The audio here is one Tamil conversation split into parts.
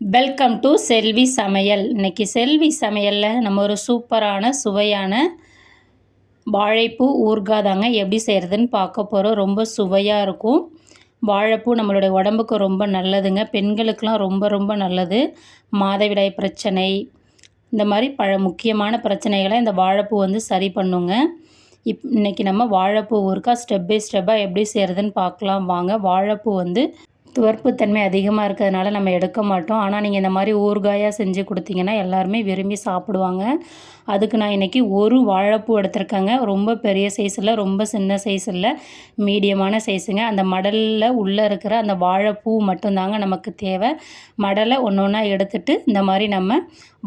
வெல்கம் டு செல்வி சமையல் இன்னைக்கு செல்வி சமையலில் நம்ம ஒரு சூப்பரான சுவையான வாழைப்பூ ஊர்கா தாங்க எப்படி செய்கிறதுன்னு பார்க்க போகிறோம் ரொம்ப சுவையாக இருக்கும். வாழைப்பூ நம்மளுடைய உடம்புக்கு ரொம்ப நல்லதுங்க. பெண்களுக்கெலாம் ரொம்ப ரொம்ப நல்லது. மாதவிடாய் பிரச்சனை. இந்த மாதிரி பல முக்கியமான பிரச்சனைகளை இந்த வாழைப்பூ வந்து சரி பண்ணுங்க. இப் இன்னைக்கு நம்ம வாழைப்பூ ஊருக்கா ஸ்டெப் பை ஸ்டெப்பாக எப்படி செய்கிறதுன்னு பார்க்கலாம். வாங்க வாழைப்பூ வந்து துவர்ப்புத்தன்மை அதிகமாக இருக்கிறதுனால நம்ம எடுக்க மாட்டோம். ஆனால் நீங்கள் இந்த மாதிரி ஊறுகாயாக செஞ்சு கொடுத்தீங்கன்னா எல்லாருமே விரும்பி சாப்பிடுவாங்க. அதுக்கு நான் இன்றைக்கி ஒரு வாழைப்பூ எடுத்திருக்கேங்க. ரொம்ப பெரிய சைஸ் இல்லை ரொம்ப சின்ன சைஸ் இல்லை மீடியமான சைஸுங்க அந்த மடலில் உள்ளே இருக்கிற அந்த வாழைப்பூ மட்டும்தாங்க நமக்கு தேவை. மடலை ஒன்று ஒன்றா எடுத்துட்டு இந்த மாதிரி நம்ம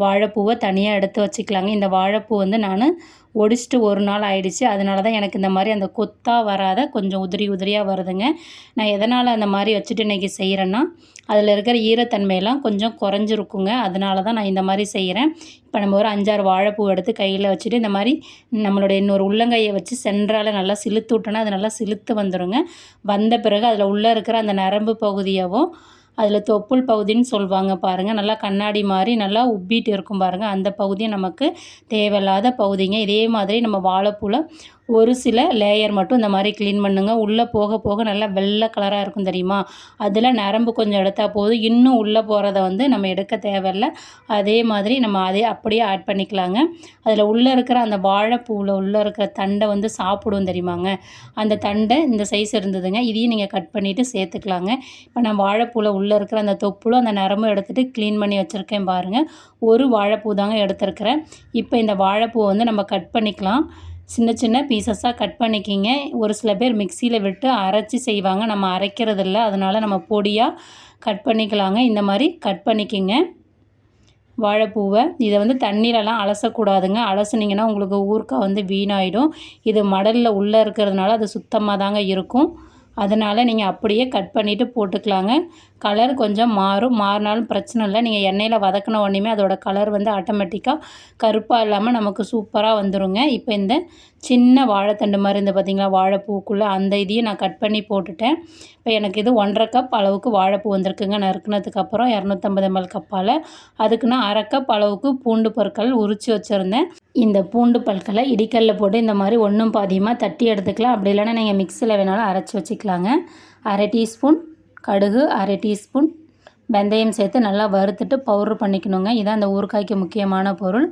வாழைப்பூவை தனியாக எடுத்து வச்சுக்கலாங்க. இந்த வாழைப்பூ வந்து நான் ஒடிச்சிட்டு ஒரு நாள் ஆயிடுச்சு. அதனால தான் எனக்கு இந்த மாதிரி அந்த கொத்தாக வராத கொஞ்சம் உதிரி உதிரியாக வருதுங்க. நான் எதனால் அந்த மாதிரி வச்சுட்டு இன்றைக்கி செய்கிறேன்னா அதில் இருக்கிற ஈரத்தன்மையெல்லாம் கொஞ்சம் குறைஞ்சிருக்குங்க. அதனால தான் நான் இந்த மாதிரி செய்கிறேன் இப்போ நம்ம ஒரு அஞ்சாறு வாழைப்பூ எடுத்து கையில் வச்சுட்டு இந்த மாதிரி நம்மளுடைய இன்னொரு உள்ளங்கையை வச்சு சென்றால் நல்லா சிலுத்து விட்டோன்னா அது நல்லா சிலுத்து வந்துடுங்க வந்த பிறகு அதில் உள்ளே இருக்கிற அந்த நரம்பு பகுதியவும் அதில் தொப்புள் பகுதின்னு சொல்லுவாங்க பாருங்கள் நல்லா கண்ணாடி மாதிரி நல்லா உப்பிட்டு இருக்கும் பாருங்கள் அந்த பகுதியை நமக்கு தேவையில்லாத பகுதிங்க. இதே மாதிரி நம்ம வாழைப்பூவில் ஒரு சில லேயர் மட்டும் இந்த மாதிரி க்ளீன் பண்ணுங்கள் உள்ளே போக போக நல்லா வெள்ளை கலராக இருக்கும் தெரியுமா? அதில் நரம்பு கொஞ்சம் எடுத்தால் போதும். இன்னும் உள்ளே போகிறத வந்து நம்ம எடுக்க தேவையில்ல. அதே மாதிரி நம்ம அதே அப்படியே ஆட் பண்ணிக்கலாங்க. அதில் உள்ளே இருக்கிற அந்த வாழைப்பூவில் உள்ளே இருக்கிற தண்டை வந்து சாப்பிடுவோம் தெரியுமாங்க. அந்த தண்டை இந்த சைஸ் இருந்ததுங்க. இதையும் நீங்கள் கட் பண்ணிவிட்டு சேர்த்துக்கலாங்க. இப்போ நான் வாழைப்பூவில் உள்ளே இருக்கிற அந்த தொப்புளும் அந்த நரம்பும் எடுத்துகிட்டு க்ளீன் பண்ணி வச்சுருக்கேன் பாருங்கள் ஒரு வாழைப்பூ தாங்க எடுத்திருக்கிறேன். இப்போ இந்த வாழைப்பூவை வந்து நம்ம கட் பண்ணிக்கலாம். சின்ன சின்ன பீசஸாக கட் பண்ணிக்கிங்க. ஒரு சில பேர் மிக்சியில் விட்டு அரைச்சி செய்வாங்க. நம்ம அரைக்கிறது இல்லை அதனால் நம்ம பொடியாக கட் பண்ணிக்கலாங்க. இந்த மாதிரி கட் பண்ணிக்கிங்க. வாழைப்பூவை இதை வந்து தண்ணீரெல்லாம் அலசக்கூடாதுங்க. அலசுனீங்கன்னா உங்களுக்கு ஊறுக்காய் வந்து வீணாயிடும். இது மடலில் உள்ளே இருக்கிறதுனால அது சுத்தமாக தாங்க இருக்கும். அதனால் நீங்கள் அப்படியே கட் பண்ணிவிட்டு போட்டுக்கலாங்க. கலர் கொஞ்சம் மாறும். மாறினாலும் பிரச்சனை இல்லை. நீங்கள் எண்ணெயில் வதக்கின உடனேமே அதோட கலர் வந்து ஆட்டோமேட்டிக்காக கருப்பாக இல்லாமல் நமக்கு சூப்பராக வந்துடுங்க இப்போ இந்த சின்ன வாழைத்தண்டு மாதிரி இருந்து பார்த்திங்களா வாழைப்பூக்குள்ளே அந்த இதையும் நான் கட் பண்ணி போட்டுட்டேன். இப்போ எனக்கு இது ஒன்றரை கப் அளவுக்கு வாழைப்பூ வந்திருக்குங்க. நறுக்குனதுக்கப்புறம் இரநூத்தம்பது எம்எல் கப்பால். அதுக்கு நான் அரை கப் அளவுக்கு பூண்டு பொருட்கள் உரித்து வச்சுருந்தேன். இந்த பூண்டு பல்களை இடிக்கல்ல போட்டு இந்த மாதிரி ஒன்றும் பாதியமாக தட்டி எடுத்துக்கலாம். அப்படி இல்லைன்னா நீங்கள் மிக்சியில் வேணாலும் அரைச்சி வச்சுக்கலாங்க. அரை டீஸ்பூன் கடுகு அரை டீஸ்பூன் வெந்தயம் சேர்த்து நல்லா வறுத்துட்டு பவுட்ரு பண்ணிக்கணுங்க. இதான் அந்த ஊறுகாய்க்கு முக்கியமான பொருள்.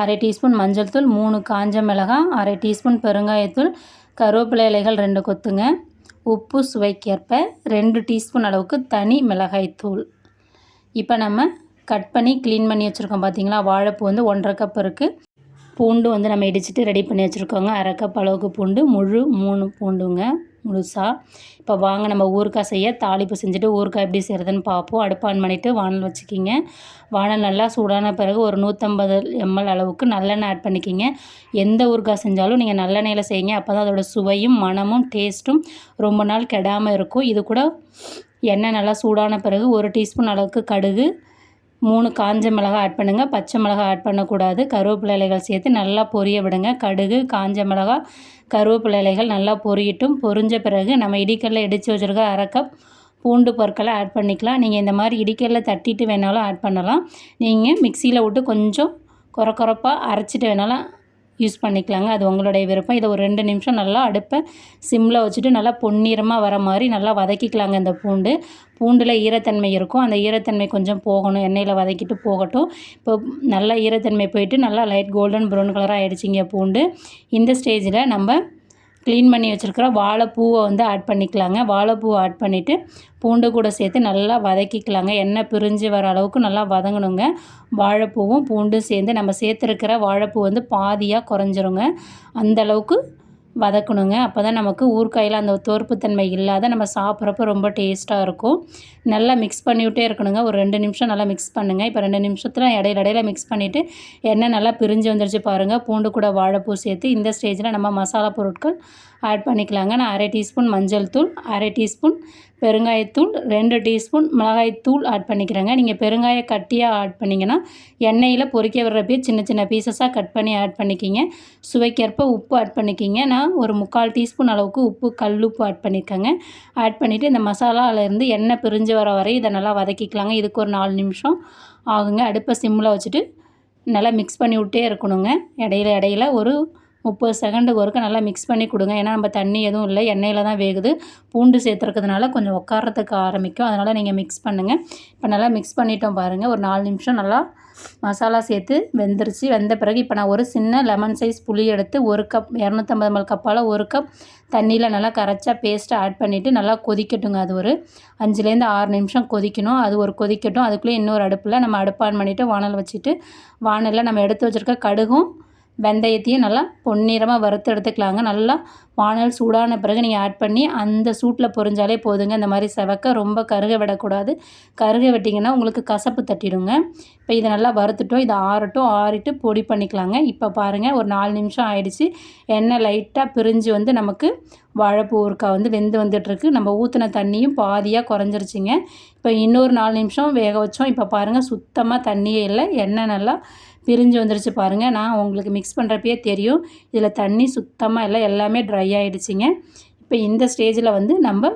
அரை டீஸ்பூன் மஞ்சள் தூள் மூணு காஞ்ச மிளகாய் அரை டீஸ்பூன் பெருங்காயத்தூள் கருவேப்பிலை இலைகள் ரெண்டு கொத்துங்க. உப்பு சுவைக்கேற்ப ரெண்டு டீஸ்பூன் அளவுக்கு தனி மிளகாய்த்தூள் இப்போ நம்ம கட் பண்ணி க்ளீன் பண்ணி வச்சுருக்கோம் பார்த்தீங்களா வாழைப்பூ வந்து ஒன்றரை கப் இருக்குது பூண்டு வந்து நம்ம இடிச்சிட்டு ரெடி பண்ணி வச்சுருக்கோங்க. அரை கப் அளவுக்கு பூண்டு முழு மூணு பூண்டுங்க. முழுசாக இப்போ வாங்க நம்ம ஊறுக்காய் செய்ய தாளிப்பு செஞ்சுட்டு ஊறுகாய் எப்படி செய்கிறதுன்னு பார்ப்போம் அடுப்பான் பண்ணிவிட்டு வானல் வச்சுக்கிங்க. வானல் நல்லா சூடான பிறகு ஒரு நூற்றம்பது எம்எல் அளவுக்கு நல்லெண்ணெய் ஆட் பண்ணிக்கிங்க. எந்த ஊறுகாய் செஞ்சாலும் நீங்கள் நல்லெண்ணெயில் செய்யுங்க. அப்போ தான் அதோடய சுவையும் மனமும் டேஸ்ட்டும் ரொம்ப நாள் கெடாமல் இருக்கும். இது கூட எண்ணெய் நல்லா சூடான பிறகு ஒரு டீஸ்பூன் அளவுக்கு கடுகு மூணு காஞ்ச மிளகாய் ஆட் பண்ணுங்கள் பச்சை மிளகாய் ஆட் பண்ணக்கூடாது. கருவேப்பிலை இலைகள் சேர்த்து நல்லா பொரிய விடுங்க. கடுகு காஞ்ச மிளகாய் கருவேப்பிலை இலைகள் நல்லா பொரியட்டும். பொரிஞ்ச பிறகு நம்ம இடிக்கல்ல இடித்து வச்சுருக்க அரை கப் பூண்டு பொருட்களை ஆட் பண்ணிக்கலாம். நீங்கள் இந்த மாதிரி இடிக்கல்ல தட்டிட்டு வேணாலும் ஆட் பண்ணலாம். நீங்கள் மிக்சியில் விட்டு கொஞ்சம் குறை குறைப்பாக அரைச்சிட்டு வேணாலும் யூஸ் பண்ணிக்கலாங்க. அது உங்களுடைய விருப்பம். இதை ஒரு ரெண்டு நிமிஷம் நல்லா அடுப்பை சிம்மில் வச்சுட்டு நல்லா பொன்னிறமாக வர மாதிரி நல்லா வதக்கிக்கலாங்க இந்த பூண்டு. பூண்டில் ஈரத்தன்மை இருக்கும். அந்த ஈரத்தன்மை கொஞ்சம் போகணும். எண்ணெயில் வதக்கிட்டு போகட்டும். இப்போ நல்லா ஈரத்தன்மை போயிட்டு நல்லா லைட் கோல்டன் ப்ரௌன் கலராக ஆகிடுச்சிங்க பூண்டு. இந்த ஸ்டேஜில் நம்ம க்ளீன் பண்ணி வச்சுருக்கிற வாழைப்பூவை வந்து ஆட் பண்ணிக்கலாங்க. வாழைப்பூவை ஆட் பண்ணிவிட்டு பூண்டு கூட சேர்த்து நல்லா வதக்கிக்கலாங்க. எண்ணெய் பிரிஞ்சு வர அளவுக்கு நல்லா வதங்கணுங்க. வாழைப்பூவும் பூண்டும் சேர்ந்து நம்ம சேர்த்துருக்கிற வாழைப்பூ வந்து பாதியாக குறைஞ்சிருங்க. அந்தளவுக்கு வதக்கணுங்க. அப்போ தான் நமக்கு ஊறுகாயில் அந்த தோர்ப்புத்தன்மை இல்லாத நம்ம சாப்பிட்றப்ப ரொம்ப டேஸ்ட்டாக இருக்கும். நல்லா மிக்ஸ் பண்ணிவிட்டே இருக்கணுங்க. ஒரு ரெண்டு நிமிஷம் நல்லா மிக்ஸ் பண்ணுங்கள் இப்போ ரெண்டு நிமிஷத்தில் இடையில இடையில மிக்ஸ் பண்ணிவிட்டு எண்ணெய் நல்லா பிரிஞ்சு வந்துருச்சு பாருங்கள் பூண்டு கூட வாழைப்பூ சேர்த்து இந்த ஸ்டேஜில் நம்ம மசாலா பொருட்கள் ஆட் பண்ணிக்கலாங்க. நான் அரை டீஸ்பூன் மஞ்சள் தூள் அரை டீஸ்பூன் பெருங்காயத்தூள் ரெண்டு டீஸ்பூன் மிளகாய்த்தூள் ஆட் பண்ணிக்கிறேங்க. நீங்கள் பெருங்காய கட்டியாக ஆட் பண்ணிங்கன்னா எண்ணெயில் பொறிக்க விடுறப்பே சின்ன சின்ன பீசஸாக கட் பண்ணி ஆட் பண்ணிக்கிங்க. சுவைக்கேற்ப உப்பு ஆட் பண்ணிக்கிங்க. நான் ஒரு முக்கால் டீஸ்பூன் அளவுக்கு உப்பு கல் உப்பு ஆட் பண்ணியிருக்கேங்க ஆட் பண்ணிவிட்டு இந்த மசாலாவிலேருந்து எண்ணெய் பிரிஞ்சு வர வரை இதை நல்லா வதக்கிக்கலாங்க. இதுக்கு ஒரு நாலு நிமிஷம் ஆகுங்க. அடுப்பை சிம்மில் வச்சுட்டு நல்லா மிக்ஸ் பண்ணி விட்டே இருக்கணுங்க. இடையில இடையில ஒரு முப்பது செகண்டுக்கு ஒருக்க நல்லா மிக்ஸ் பண்ணி கொடுங்க. ஏன்னா நம்ம தண்ணி எதுவும் இல்லை. எண்ணெயில் தான் வேகுது. பூண்டு சேர்த்துருக்கிறதுனால கொஞ்சம் உட்காரத்துக்கு ஆரம்பிக்கும். அதனால் நீங்கள் மிக்ஸ் பண்ணுங்கள் இப்போ நல்லா மிக்ஸ் பண்ணிட்டோம் பாருங்கள் ஒரு நாலு நிமிஷம் நல்லா மசாலா சேர்த்து வெந்துருச்சு. வெந்த பிறகு இப்போ நான் ஒரு சின்ன லெமன் சைஸ் புளி எடுத்து ஒரு கப் இரநூத்தம்பது மல் கப்பால் ஒரு கப் தண்ணியில் நல்லா கரைச்சா பேஸ்ட்டை ஆட் பண்ணிவிட்டு நல்லா கொதிக்கட்டுங்க. அது ஒரு அஞ்சுலேருந்து ஆறு நிமிஷம் கொதிக்கணும். அது ஒரு கொதிக்கட்டும். அதுக்குள்ளே இன்னொரு அடுப்பில் நம்ம அடுப்பான் பண்ணிவிட்டு வானல் வச்சுட்டு வானலில் நம்ம எடுத்து வச்சுருக்க கடுகும் வெந்தயத்தையும் நல்லா பொன்னிறமாக வறுத்து எடுத்துக்கலாங்க. நல்லா வானல் சூடான பிறகு நீங்கள் ஆட் பண்ணி அந்த சூட்டில் பொரிஞ்சாலே போதுங்க. இந்த மாதிரி செவக்க ரொம்ப கருக விடக்கூடாது. கருக விட்டிங்கன்னா உங்களுக்கு கசப்பு தட்டிடுங்க. இப்போ இதை நல்லா வறுத்துட்டோம். இதை ஆறட்டும். ஆறிட்டு பொடி பண்ணிக்கலாங்க. இப்போ பாருங்கள் ஒரு நாலு நிமிஷம் ஆயிடுச்சு. எண்ணெய் லைட்டாக பிரிஞ்சு வந்து நமக்கு வாழைப்பூ ஊறுக்காய் வந்து வெந்து வந்துட்டுருக்கு. நம்ம ஊற்றின தண்ணியும் பாதியாக குறைஞ்சிருச்சிங்க. இப்போ இன்னொரு நாலு நிமிஷம் வேக வச்சோம். இப்போ பாருங்கள் சுத்தமாக தண்ணியே இல்லை. எண்ணெய் நல்லா பிரிஞ்சு வந்துருச்சு பாருங்கள் நான் உங்களுக்கு மிக்ஸ் பண்ணுறப்பயே தெரியும். இதில் தண்ணி சுத்தமாக எல்லாம் எல்லாமே ட்ரை ஆகிடுச்சிங்க இப்போ இந்த ஸ்டேஜில் வந்து நம்ம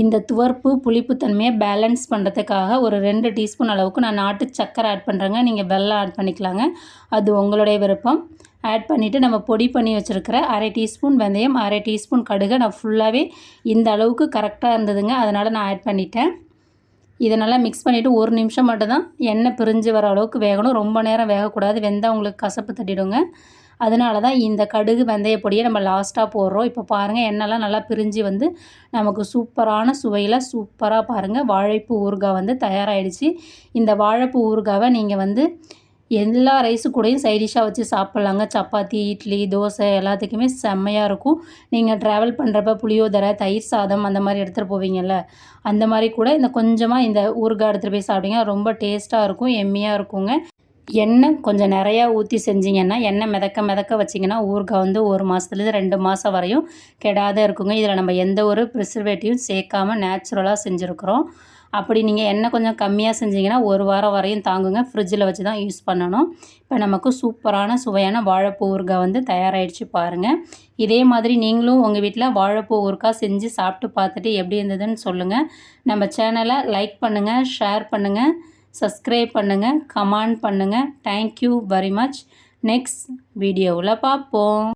இந்த துவர்ப்பு புளிப்புத்தன்மையை பேலன்ஸ் பண்ணுறதுக்காக ஒரு ரெண்டு டீஸ்பூன் அளவுக்கு நான் நாட்டு சக்கரை ஆட் பண்ணுறேங்க நீங்கள் வெள்ளம் ஆட் பண்ணிக்கலாங்க. அது உங்களுடைய விருப்பம். ஆட் பண்ணிவிட்டு நம்ம பொடி பண்ணி வச்சுருக்கிற அரை டீஸ்பூன் வெந்தயம் அரை டீஸ்பூன் கடுகு. நான் ஃபுல்லாகவே இந்த அளவுக்கு கரெக்டாக இருந்ததுங்க. அதனால் நான் ஆட் பண்ணிட்டேன். இதை நல்லா மிக்ஸ் பண்ணிவிட்டு ஒரு நிமிஷம் மட்டும் தான் எண்ணெய் பிரிஞ்சு வர அளவுக்கு வேகணும். ரொம்ப நேரம் வேகக்கூடாது. வெந்தால் உங்களுக்கு கசப்பு தட்டிடுங்க. அதனால தான் இந்த கடுகு வெந்தய பொடியை நம்ம லாஸ்ட்டாக போடுறோம். இப்போ பாருங்கள் எண்ணெய்லாம் நல்லா பிரிஞ்சு வந்து நமக்கு சூப்பரான சுவையில் சூப்பராக பாருங்கள் வாழைப்பூ ஊறுகாய் வந்து தயாராகிடுச்சு இந்த வாழைப்பூ ஊறுகாவை நீங்கள் வந்து எல்லா ரைஸு கூடயும் சைடிஷாக வச்சு சாப்பிட்லாங்க. சப்பாத்தி இட்லி தோசை எல்லாத்துக்குமே செம்மையாக இருக்கும். நீங்கள் ட்ராவல் பண்ணுறப்ப புளியோதரை தயிர் சாதம் அந்த மாதிரி எடுத்துகிட்டு போவீங்கள்ல அந்த மாதிரி கூட இந்த கொஞ்சமாக இந்த ஊறுகாய் எடுத்துகிட்டு போய் சாப்பிட்டீங்க ரொம்ப டேஸ்ட்டாக இருக்கும் எம்மியாக இருக்குங்க. எண்ணெய் கொஞ்சம் நிறையா ஊற்றி செஞ்சிங்கன்னா எண்ணெய் மிதக்க மிதக்க வச்சிங்கன்னா ஊறுகாய் வந்து ஒரு மாதத்துலேருந்து ரெண்டு மாதம் வரையும் கெடாத இருக்குங்க. இதில் நம்ம எந்த ஒரு ப்ரிசர்வேட்டிவும் சேர்க்காமல் நேச்சுரலாக செஞ்சுருக்குறோம். அப்படி நீங்கள் எண்ணெய் கொஞ்சம் கம்மியாக செஞ்சிங்கன்னா ஒரு வாரம் வரையும் தாங்குங்க. ஃப்ரிட்ஜில் வச்சு தான் யூஸ் பண்ணணும். இப்போ நமக்கு சூப்பரான சுவையான வாழைப்பூ ஊறுகாய் வந்து தயாராகிடுச்சு பாருங்கள் இதே மாதிரி நீங்களும் உங்கள் வீட்டில் வாழைப்பூ ஊறுகாய் செஞ்சு சாப்பிட்டு பார்த்துட்டு எப்படி இருந்ததுன்னு சொல்லுங்கள் நம்ம சேனலை லைக் பண்ணுங்கள் ஷேர் பண்ணுங்கள் சப்ஸ்கிரைப் பண்ணுங்கள் கமெண்ட் பண்ணுங்கள் தேங்க்யூ வெரி மச் நெக்ஸ்ட் வீடியோவில் பார்ப்போம்.